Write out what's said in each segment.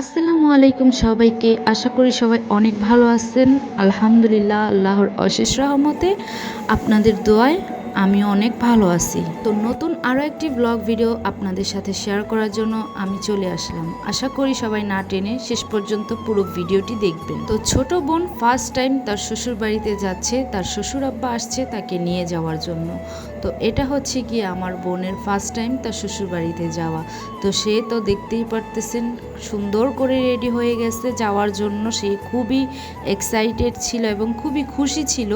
আসসালামু আলাইকুম সবাইকে। আশা করি সবাই অনেক ভালো আছেন। আলহামদুলিল্লাহ, আল্লাহর অশেষ রহমতে আপনাদের দোয়ায় আমি অনেক ভালো আছি। তো নতুন আরও একটি ব্লগ ভিডিও আপনাদের সাথে শেয়ার করার জন্য আমি চলে আসলাম। আশা করি সবাই না টেনে শেষ পর্যন্ত পুরো ভিডিওটি দেখবেন। তো ছোট বোন ফার্স্ট টাইম তার শ্বশুর বাড়িতে যাচ্ছে, তার শ্বশুর আব্বা আসছে তাকে নিয়ে যাওয়ার জন্য। তো এটা হচ্ছে কি আমার বোনের ফার্স্ট টাইম তার শ্বশুর বাড়িতে যাওয়া। তো সে তো দেখতেই পারতেছেন, সুন্দর করে রেডি হয়ে গেছে যাওয়ার জন্য। সে খুবই এক্সাইটেড ছিল এবং খুবই খুশি ছিল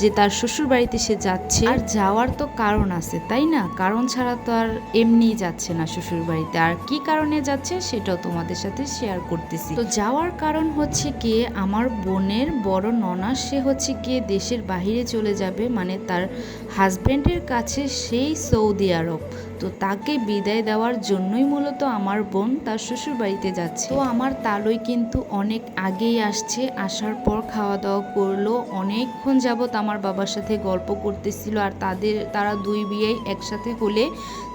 যে তার শ্বশুর বাড়িতে সে যাচ্ছে। আর যাওয়ার তো কারণ আছে, তাই না? কারণ ছাড়া তো আর এমনি যাচ্ছে না শ্বশুর বাড়িতে আর কি কারণে যাচ্ছে সেটাও তোমাদের সাথে শেয়ার করতেছি। তো যাওয়ার কারণ হচ্ছে গিয়ে আমার বোনের বড় ননা, সে হচ্ছে গিয়ে দেশের বাহিরে চলে যাবে মানে তার হাজব্যান্ডের কাছে সেই সৌদি আরব। তো তাকে বিদায় দেওয়ার জন্যই মূলত আমার বোন তার শ্বশুর বাড়িতে যাচ্ছে। তো আমার তালই কিন্তু অনেক আগেই আসছে, আসার পর খাওয়া দাওয়া করল, অনেকক্ষণ যাবত আমার বাবার সাথে গল্প করতেছিল আর তাদের, তারা দুই বিয়েই একসাথে হলে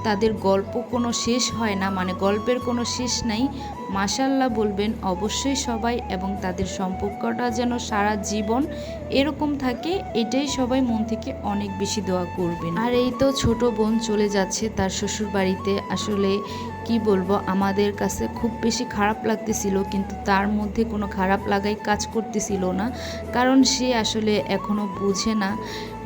তাদের গল্প কোনো শেষ হয় না মানে গল্পের কোনো শেষ নাই। মাসাল্লাহ বলবেন, অবশ্যই সবাই এবং তাদের সম্পর্কটা যেন সারা জীবন এরকম থাকে, এটাই সবাই মন থেকে অনেক বেশি দোয়া করবেন। আর এই তো ছোট বোন চলে যাচ্ছে তার শ্বশুর বাড়িতে আসলে কি বলব, আমাদের কাছে খুব বেশি খারাপ লাগতেছিল, কিন্তু তার মধ্যে কোনো খারাপ লাগাই কাজ করতেছিল না। কারণ সে আসলে এখনও বুঝে না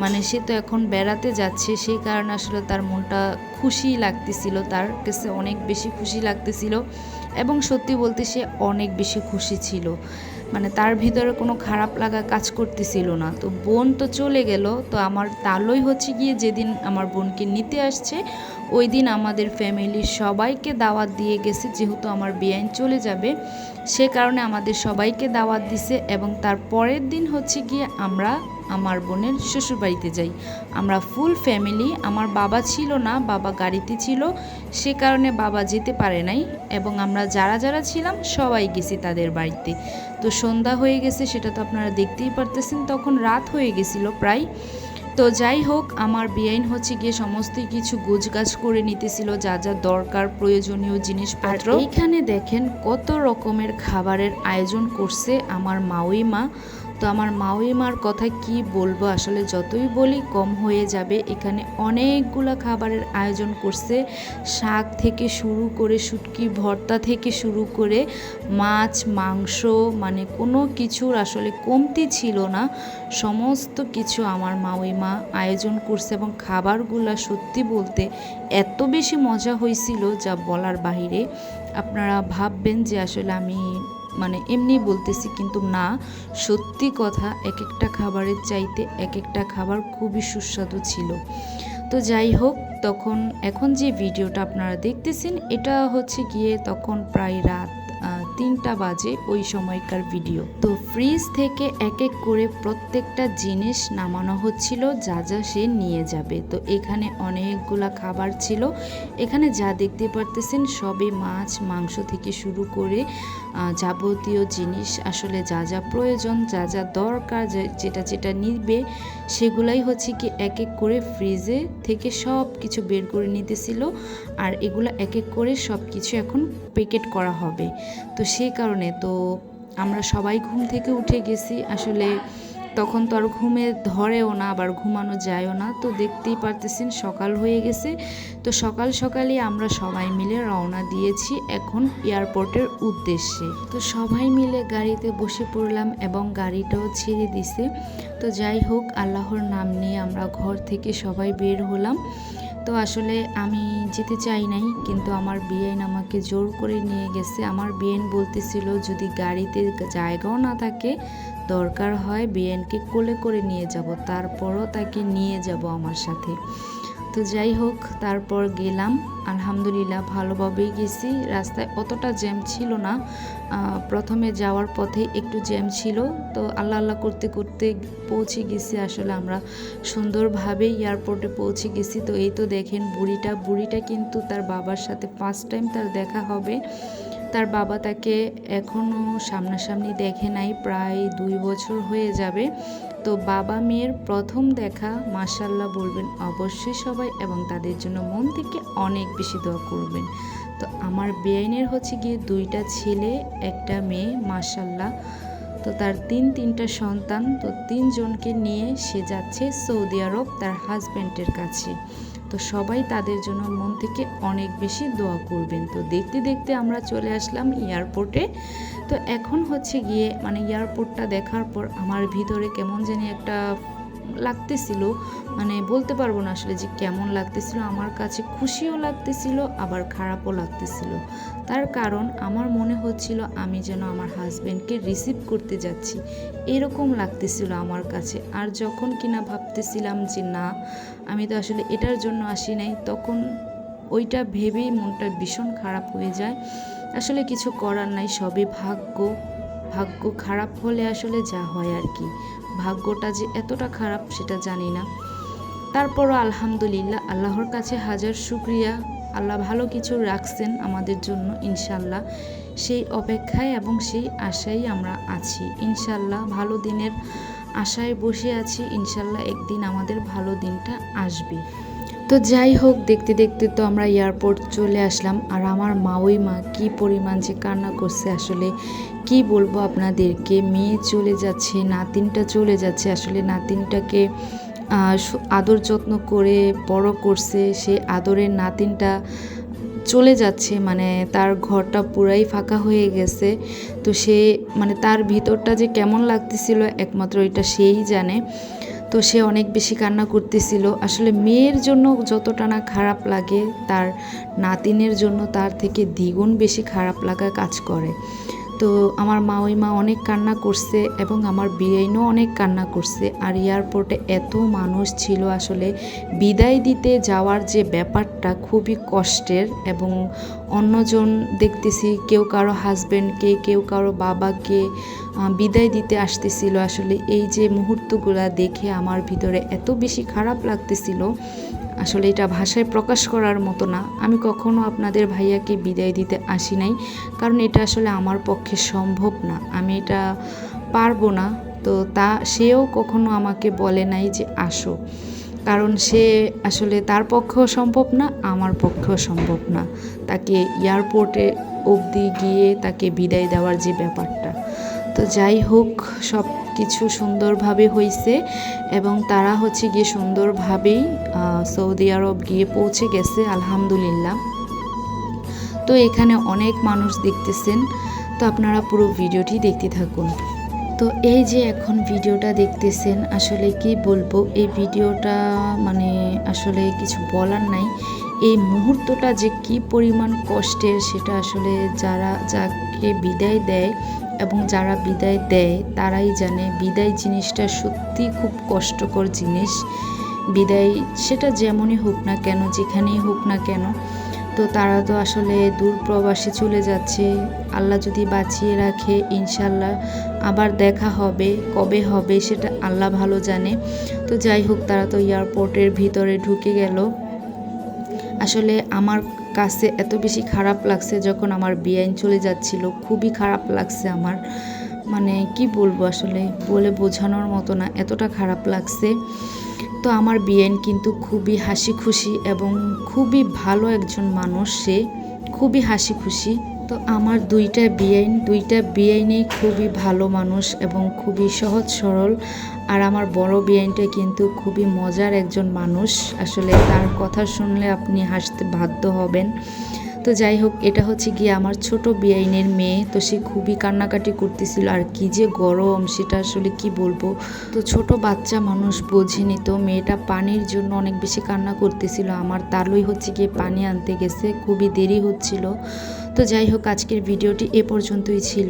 মানে সে তো এখন বেড়াতে যাচ্ছে, সেই কারণে আসলে তার মনটা খুশি লাগতেছিল, তার কাছে অনেক বেশি খুশি লাগতেছিল এবং সত্যি বলতে সে অনেক বেশি খুশি ছিল। মানে তার ভিতরে কোনো খারাপ লাগা কাজ করতেছিল না। তো বোন তো চলে গেল, তো আমার তালই হচ্ছে গিয়ে যেদিন আমার বোনকে নিতে আসছে ওই দিন আমাদের ফ্যামিলির সবাইকে দাওয়াত দিয়ে গেছে, যেহেতু আমার বিয়াইন চলে যাবে। সে কারণে আমাদের সবাইকে দাওয়াত দিছে এবং তার পরের দিন হচ্ছে গিয়ে আমরা আমার বোনের শ্বশুরবাড়িতে যাই। আমরা ফুল ফ্যামিলি আমার বাবা ছিল না, বাবা গাড়িতে ছিল। সে কারণে বাবা যেতে পারে নাই এবং আমরা যারা যারা ছিলাম সবাই গেছি তাদের বাড়িতে। তো সন্ধ্যা হয়ে গেছে, সেটা তো আপনারা দেখতেই পারতেছেন, তখন রাত হয়ে গেছিল প্রায়। তো যাই হোক, আমার বিয়াইন হচ্ছে গিয়ে সমস্ত কিছু গোছগাছ করে নিতেছিল, যা যা দরকার, প্রয়োজনীয় জিনিসপত্র। এইখানে দেখেন কত রকমের খাবারের আয়োজন করছে আমার মাউই মা তো আমার মাউই মার কথা কি বলব? আসলে যতই বলি কম হয়ে যাবে। এখানে অনেকগুলা খাবারের আয়োজন করছে। শাক থেকে শুরু করে শুটকি, ভর্তা থেকে শুরু করে মাছ, মাংস মানে কোনো কিছুর আসলে কমতি ছিল না। সমস্ত কিছু আমার মাউই মা আয়োজন করছে এবং খাবারগুলা সত্যি বলতে এত বেশি মজা হয়েছিল যা বলার বাহিরে। আপনারা ভাববেন যে আসলে আমি মানে এমনি বলতেছি কিন্তু না, সত্যি কথা এক একটা খাবারের চাইতে এক একটা খাবার খুবই সুস্বাদু ছিল। তো যাই হোক, তখন এখন যে ভিডিওটা আপনারা দেখতেছেন, এটা হচ্ছে গিয়ে তখন প্রায় রাত। তিনটা বাজে ওই সময়কার ভিডিও তো ফ্রিজ থেকে এক এক করে প্রত্যেকটা জিনিস নামানো হচ্ছিল, যা যা সে নিয়ে যাবে। তো এখানে অনেকগুলা খাবার ছিল। এখানে যা দেখতে পারতেছেন সবই মাছ, মাংস থেকে শুরু করে যাবতীয় জিনিস। আসলে যা যা প্রয়োজন, যা যা দরকার যেটা যেটা নিবে, সেগুলাই হচ্ছে কি এক এক করে ফ্রিজে থেকে সব কিছু বের করে নিতেছিল। আর এগুলো এক এক করে সব কিছু এখন প্যাকেট করা হবে। তো সেই কারণে তো আমরা সবাই ঘুম থেকে উঠে গেছি। আসলে তখন তো আর ঘুমে ধরেও না, আবার ঘুমানো যায়ও না। তো দেখতেই পারতেছেন সকাল হয়ে গেছে। তো সকাল সকালই আমরা সবাই মিলে রওনা দিয়েছি এখন এয়ারপোর্টের উদ্দেশ্যে। তো সবাই মিলে গাড়িতে বসে পড়লাম এবং গাড়িটাও ছেড়ে দিছে। তো যাই হোক, আল্লাহর নাম নিয়ে আমরা ঘর থেকে সবাই বের হলাম। তো আসলে আমি যেতে চাই নাই, কিন্তু আমার বিএন আমাকে জোর করে নিয়ে গেছে। আমার বিএন বলতেছিল, যদি গাড়িতে জায়গাও না থাকে, দরকার হয় বিএনকে কোলে করে নিয়ে যাব, তারপরও তাকে নিয়ে যাব আমার সাথে। তো যাই হোক, তারপর গেলাম। আলহামদুলিল্লাহ ভালোভাবেই গেছি। রাস্তায় অতটা জ্যাম ছিল না। প্রথমে যাওয়ার পথে একটু জ্যাম ছিল। তো আল্লাহ আল্লাহ করতে করতে পৌঁছে গেছি আসলে আমরা। সুন্দরভাবে এয়ারপোর্টে পৌঁছে গেছি। তো এই তো দেখেন, বুড়িটা বুড়িটা কিন্তু তার বাবার সাথে ফার্স্ট টাইম তার দেখা হবে। তার বাবা তাকে এখনও সামনাসামনি দেখে নাই, প্রায় দুই বছর হয়ে যাবে। তো বাবা মেয়ের প্রথম দেখা মাসাল্লাহ বলবেন অবশ্যই সবাই এবং তাদের জন্য মন থেকে অনেক বেশি দোয়া করবেন। তো আমার বেআইনের হচ্ছে গিয়ে দুইটা ছেলে, একটা মেয়ে মাসাল্লাহ তো তার তিন তিনটা সন্তান, তো তিনজনকে নিয়ে সে যাচ্ছে সৌদি আরব তার হাজব্যান্ডের কাছে। তো সবাই তাদের জন্য মন থেকে অনেক বেশি দোয়া করবেন। তো দেখতে দেখতে আমরা চলে আসলাম এয়ারপোর্টে তো এখন হচ্ছে গিয়ে মানে এয়ারপোর্টটা দেখার পর আমার ভিতরে কেমন জানি একটা লাগতেছিল মানে বলতে পারব না আসলে যে কেমন লাগতেছিল, আমার কাছে খুশিও লাগতেছিল, আবার খারাপও লাগতেছিল। তার কারণ আমার মনে হচ্ছিল আমি যেন আমার হাজব্যান্ডকে রিসিভ করতে যাচ্ছি, এরকম লাগতেছিল আমার কাছে। আর যখন কিনা ভাবতেছিলাম যে না, আমি তো আসলে এটার জন্য আসি নাই, তখন ওইটা ভেবেই মনটা ভীষণ খারাপ হয়ে যায়। আসলে কিছু করার নাই, সবই ভাগ্য। ভাগ্য খারাপ হলে আসলে যা হয় আর কি। ভাগ্যটা যে এতটা খারাপ সেটা জানি না। তারপরও আলহামদুলিল্লাহ আল্লাহর কাছে হাজার শুক্রিয়া। আল্লাহ ভালো কিছু রাখছেন আমাদের জন্য ইনশাল্লাহ সেই অপেক্ষায় এবং সেই আশাই আমরা আছি। ইনশাল্লাহ ভালো দিনের আশায় বসে আছি। ইনশাল্লাহ একদিন আমাদের ভালো দিনটা আসবে। তো যাই হোক, দেখতে দেখতে তো আমরা এয়ারপোর্ট চলে আসলাম। আর আমার মা ওই মা কী পরিমাণ যে কান্না করছে আসলে কি বলব আপনাদেরকে? মেয়ে চলে যাচ্ছে, নাতিনটা চলে যাচ্ছে। আসলে নাতিনটাকে আদর যত্ন করে বড় করছে। সে আদরের নাতিনটা চলে যাচ্ছে মানে তার ঘরটা পুরাই ফাঁকা হয়ে গেছে। তো সে মানে তার ভিতরটা যে কেমন লাগতেছিল, একমাত্র এটা সেই জানে। তো সে অনেক বেশি কান্না করতেছিল। আসলে মেয়ের জন্য যতটা না খারাপ লাগে, তার নাতিনের জন্য তার থেকে দ্বিগুণ বেশি খারাপ লাগা কাজ করে। তো আমার মা ওই মা অনেক কান্না করছে এবং আমার বিয়েনও অনেক কান্না করছে। আর এয়ারপোর্টে এত মানুষ ছিল আসলে। বিদায় দিতে যাওয়ার যে ব্যাপারটা খুবই কষ্টের এবং অন্যজন দেখতেছি কেউ কারও হাজব্যান্ডকে কেউ কারও বাবাকে বিদায় দিতে আসতেছিল। আসলে এই যে মুহূর্তগুলা দেখে আমার ভিতরে এত বেশি খারাপ লাগতেছিল আসলে এটা ভাষায় প্রকাশ করার মতো না। আমি কখনো আপনাদের ভাইয়াকে বিদায় দিতে আসি নাই, কারণ এটা আসলে আমার পক্ষে সম্ভব না। আমি এটা পারব না। তো তা, সেও কখনো আমাকে বলে নাই যে আসো। কারণ সে আসলে তার পক্ষেও সম্ভব না, আমার পক্ষেও সম্ভব না। তাকে এয়ারপোর্টে অবধি গিয়ে তাকে বিদায় দেওয়ার যে ব্যাপারটা। তো যাই হোক, সব কিছু সুন্দরভাবে হয়েছে এবং তারা হচ্ছে গিয়ে সুন্দরভাবেই সৌদি আরব গিয়ে পৌঁছে গেছে, আলহামদুলিল্লাহ। তো এখানে অনেক মানুষ দেখতেছেন, তো আপনারা পুরো ভিডিওটি দেখতে থাকুন। তো এই যে এখন ভিডিওটা দেখতেছেন, আসলে কি বলব, এই ভিডিওটা মানে আসলে কিছু বলার নাই। এই মুহূর্তটা যে কি পরিমাণ কষ্টের সেটা আসলে যারা, যাকে বিদায় দেয় এবং যারা বিদায় দেয়, তারাই জানে বিদায় জিনিসটা সত্যি খুব কষ্টকর জিনিস। বিদায় সেটা যেমনই হোক না কেন, যেখানেই হোক না কেন, তো তারা তো আসলে দূর প্রবাসে চলে যাচ্ছে। আল্লাহ যদি বাঁচিয়ে রাখে ইনশাল্লাহ আবার দেখা হবে, কবে হবে সেটা আল্লাহ ভালো জানে। তো যাই হোক, তারা তো এয়ারপোর্টের ভিতরে ঢুকে গেল। আসলে আমার কাছে এত বেশি খারাপ লাগছে যখন আমার বিয়াইন চলে যাচ্ছিল। খুবই খারাপ লাগছে আমার। মানে কি বলব আসলে? বলে বোঝানোর মতো না, এতটা খারাপ লাগছে। তো আমার বিয়াইন কিন্তু খুবই হাসি খুশি এবং খুবই ভালো একজন মানুষ সে। খুবই হাসি খুশি তো আমার দুইটা বিয়াইন দুইটা বিয়াইনেই খুবই ভালো মানুষ এবং খুবই সহজ সরল। আর আমার বড় বিয়াইনটা কিন্তু খুবই মজার একজন মানুষ। আসলে তার কথা শুনলে আপনি হাসতে বাধ্য হবেন। তো যাই হোক, এটা হচ্ছে গিয়ে আমার ছোট বিয়াইনের মেয়ে। তো সে খুবই কান্নাকাটি করতেছিল। আর কি যে গরম, সেটা আসলে কি বলব? তো ছোট বাচ্চা মানুষ বোঝেনি তো। মেয়েটা পানির জন্য অনেক বেশি কান্না করতেছিল। আমার তালুই হচ্ছে গিয়ে পানি আনতে গেছে। খুবই দেরি হচ্ছিল। তো যাই হোক, আজকের ভিডিওটি এ পর্যন্তই ছিল।